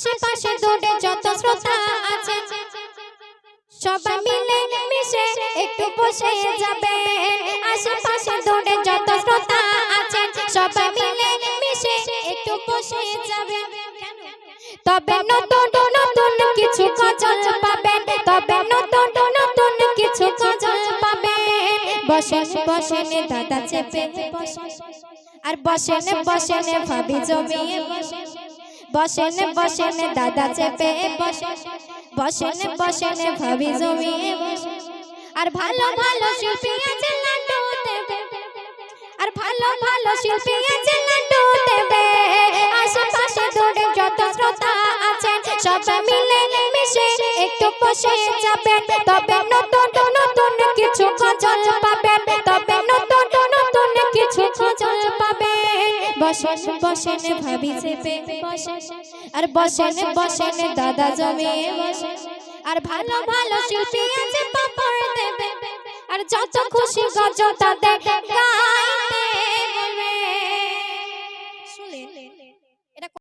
আশেপাশে দূরে যত শ্রোতা আছে, সবাই মিলে মিশে একটু বসে যাবে। আশেপাশে দূরে যত শ্রোতা আছে, সবাই মিলে মিশে একটু বসে যাবে। তবে নতুন নতুন কিছু গজল পাবেন, তবে নতুন নতুন কিছু গজল পাবেন। বসেন বসেন, দাদা চেপে, বসেন আর বসেন বসেন, ভাবি জমিয়ে বসেন। বসেন বসেন, দাদা চেপে বসেন বসেন, ভাবি জমিয়ে আর ভালো ভালো শিল্পী আছে দেবে আর ভালো ভালো শিল্পী আছে দেবে আশেপাশে দূরে যত শ্রোতা আছে, সবাই মিলে মিশে একটু বসে যাবেন। তবে নতুন বসেন বসেন ভাবি চেপে। বসেন আর বসেন বসেন দাদা জমে। আর ভালো ভালো শিল্পী আছে পাপড় দেবে। আর যত খুশি গজ তাদের গান